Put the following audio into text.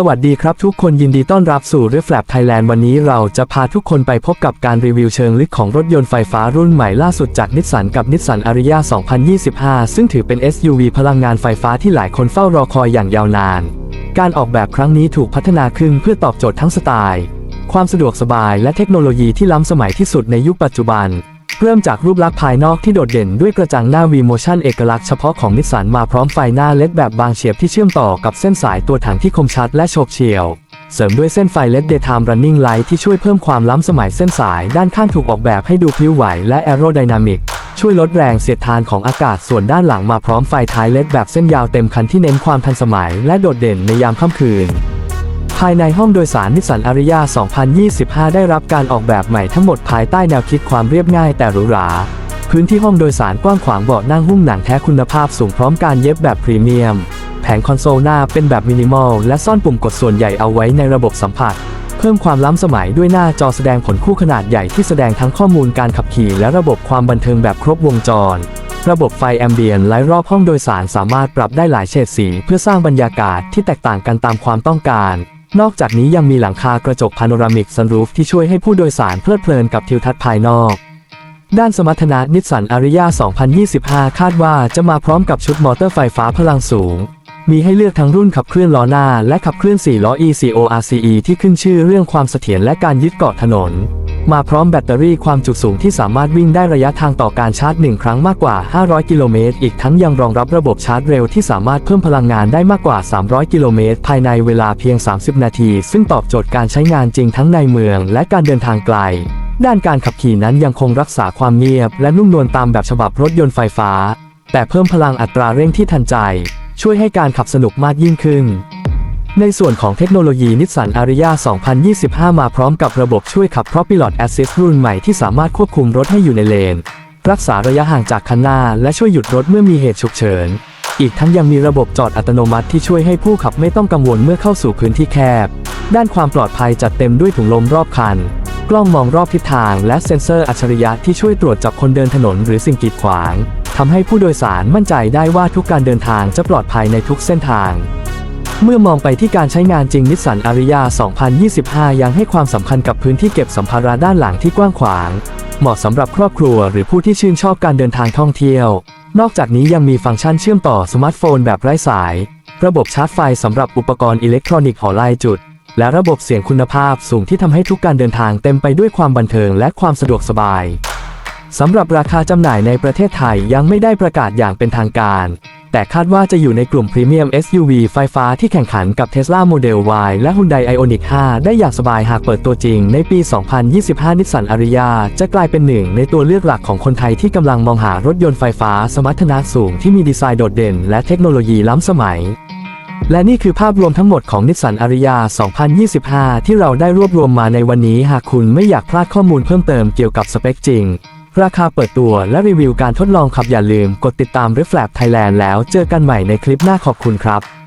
สวัสดีครับทุกคนยินดีต้อนรับสู่ r e f l a p Thailand วันนี้เราจะพาทุกคนไปพบกับการรีวิวเชิงลึกของรถยนต์ไฟฟ้ารุ่นใหม่ล่าสุดจากนิสสันกับนิสสันอาริยา2025 ซึ่งถือเป็น SUV พลังงานไฟฟ้าที่หลายคนเฝ้ารอคอยอย่างยาวนาน การออกแบบครั้งนี้ถูกพัฒนาขึ้นเพื่อตอบโจทย์ทั้งสไตล์ ความสะดวกสบายและเทคโนโลยีที่ล้ำสมัยที่สุดในยุคปัจจุบัน เริ่มจากรูปลักษณ์ภายนอกที่โดดเด่นด้วยกระจังหน้า V-Motion เอกลักษณ์เฉพาะของนิสสันมาพร้อมไฟหน้าเลดแบบบางเฉียบที่เชื่อมต่อกับเส้นสายตัวถังที่คมชัดและโฉบเฉี่ยว เสริมด้วยเส้นไฟ LED Daytime Running Light ที่ช่วยเพิ่มความล้ำสมัยเส้นสายด้านข้างถูกออกแบบให้ดูพลิ้วไหวและ Aerodynamic ช่วยลดแรงเสียดทานของอากาศส่วนด้านหลังมาพร้อมไฟท้ายเลดแบบเส้นยาวเต็มคันที่เน้นความทันสมัยและโดดเด่นในยามค่ำคืน ภายในห้องโดยสารนิสสันอาริยา 2025 ได้รับการออกแบบใหม่ทั้งหมดภายใต้แนวคิดความเรียบง่ายแต่หรูหรา พื้นที่ห้องโดยสารกว้างขวางเบาะนั่งหุ้มหนังแท้คุณภาพสูงพร้อมการเย็บแบบพรีเมียม แผงคอนโซลหน้าเป็นแบบมินิมอลและซ่อนปุ่มกดส่วนใหญ่เอาไว้ในระบบสัมผัส เพิ่มความล้ำสมัยด้วยหน้าจอแสดงผลคู่ขนาดใหญ่ที่แสดงทั้งข้อมูลการขับขี่และระบบความบันเทิงแบบครบวงจรระบบไฟแอมเบียนและรอบห้องโดยสารสามารถปรับได้หลายเฉดสี เพื่อสร้างบรรยากาศที่แตกต่างกันตามความต้องการ นอกจากนี้ยังมีหลังคากระจกพาโนรามิกซันรูฟที่ช่วยให้ผู้โดยสารเพลิดเพลินกับทิวทัศน์ภายนอก ด้านสมรรถนะนิสสันอาริยา2025 คาดว่าจะมาพร้อมกับชุดมอเตอร์ไฟฟ้าพลังสูง มีให้เลือกทั้งรุ่นขับเคลื่อนล้อหน้า และขับเคลื่อน4ล้อ ECORCE ที่ขึ้นชื่อเรื่องความเสถียรและการยึดเกาะถนน มาพร้อมแบตเตอรี่ความจุสูงที่สามารถวิ่งได้ระยะทางต่อการชาร์จ 1 ครั้งมากกว่า 500 กิโลเมตร อีกทั้งยังรองรับระบบชาร์จเร็วที่สามารถเพิ่มพลังงานได้มากกว่า 300 กิโลเมตร ภายในเวลาเพียง 30 นาที ซึ่งตอบโจทย์การใช้งานจริงทั้งในเมือง และการเดินทางไกลด้านการขับขี่นั้นยังคงรักษาความเงียบ และนุ่มนวลตามแบบฉบับรถยนต์ไฟฟ้า แต่เพิ่มพลังอัตราเร่งที่ทันใจ ช่วยให้การขับสนุกมากยิ่งขึ้น ในส่วนของเทคโนโลยีนิสสันอาริยา2025 มาพร้อมกับระบบช่วยขับ Propilot Assist รุ่นใหม่ที่สามารถควบคุมรถให้อยู่ในเลน รักษาระยะห่างจากคันหน้า และช่วยหยุดรถเมื่อมีเหตุฉุกเฉิน อีกทั้งยังมีระบบจอดอัตโนมัติที่ช่วยให้ผู้ขับไม่ต้องกังวลเมื่อเข้าสู่พื้นที่แคบ ด้านความปลอดภัยจัดเต็มด้วยถุงลมรอบคัน กล้องมองรอบทิศทาง และเซ็นเซอร์อัจฉริยะที่ช่วยตรวจจับคนเดินถนนหรือสิ่งกีดขวางทำให้ผู้โดยสารมั่นใจได้ว่าทุกการเดินทางจะปลอดภัยในทุกเส้นทาง เมื่อมองไปที่การใช้งานจริงนิสสันอาริยา 2025 ยังให้ความสำคัญกับพื้นที่เก็บสัมภาระด้านหลังที่กว้างขวาง เหมาะสำหรับครอบครัวหรือผู้ที่ชื่นชอบการเดินทางท่องเที่ยว นอกจากนี้ยังมีฟังก์ชันเชื่อมต่อสมาร์ทโฟนแบบไร้สาย ระบบชาร์จไฟสำหรับอุปกรณ์อิเล็กทรอนิกส์หอไลจุด และระบบเสียงคุณภาพสูงที่ทำให้ทุกการเดินทางเต็มไปด้วยความบันเทิงและความสะดวกสบายสำหรับราคาจำหน่ายในประเทศไทยยังไม่ได้ประกาศอย่างเป็นทางการ แต่คาดว่าจะอยู่ในกลุ่มพรีเมียม SUV ไฟฟ้าที่แข่งขันกับ Tesla Model Y และ Hyundai Ioniq 5 ได้อย่างสบายหากเปิดตัวจริงในปี 2025นิสสันอาริยาจะกลายเป็นหนึ่งในตัวเลือกหลักของคนไทยที่กำลังมองหารถยนต์ไฟฟ้าสมรรถนะสูงที่มีดีไซน์โดดเด่นและเทคโนโลยีล้ำสมัยและนี่คือภาพรวมทั้งหมดของนิสสันอาริยา 2025 ที่เราได้รวบรวมมาในวันนี้ หากคุณไม่อยากพลาดข้อมูลเพิ่มเติมเกี่ยวกับสเปคจริง ราคาเปิดตัวและรีวิวการทดลองขับอย่าลืมกดติดตาม r e f l a p Thailand แล้วเจอกันใหม่ในคลิปหน้าขอบคุณครับ